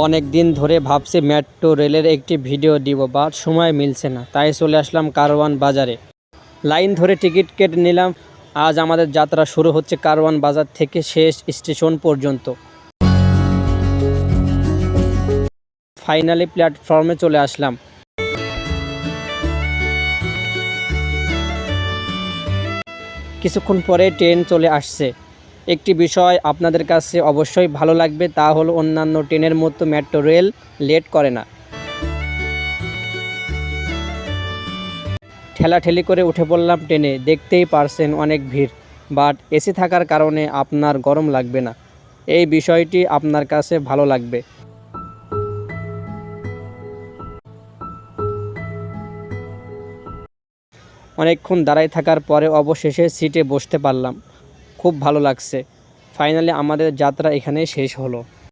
অনেক দিন ধরে ভাবছি মেট্রো রেলের একটি ভিডিও দিব বা সময় মিলছে না, তাই চলে আসলাম কারওয়ান বাজারে। লাইন ধরে টিকিট কেটে নিলাম, আজ আমাদের যাত্রা শুরু হচ্ছে কারওয়ান বাজার থেকে শেষ স্টেশন পর্যন্ত। ফাইনালি প্ল্যাটফর্মে চলে আসলাম। কিছুক্ষণ পরে ট্রেন চলে আসছে। একটি বিষয় আপনাদের কাছে অবশ্যই ভালো লাগবে, তা হলো অন্যান্য ট্রেনের মতো মেট্রো রেল লেট করে না। ঠেলাঠেলি করে উঠে পড়লাম ট্রেনে, দেখতেই পারছেন অনেক ভিড় বাট এসি থাকার কারণে আপনার গরম লাগবে না। এই বিষয়টি আপনার কাছে ভালো লাগবে। অনেকক্ষণ দাঁড়ায় থাকার পরে অবশেষে সিটে বসতে পারলাম। খুব ভালো লাগছে। ফাইনালি আমাদের যাত্রা এখানেই শেষ হলো।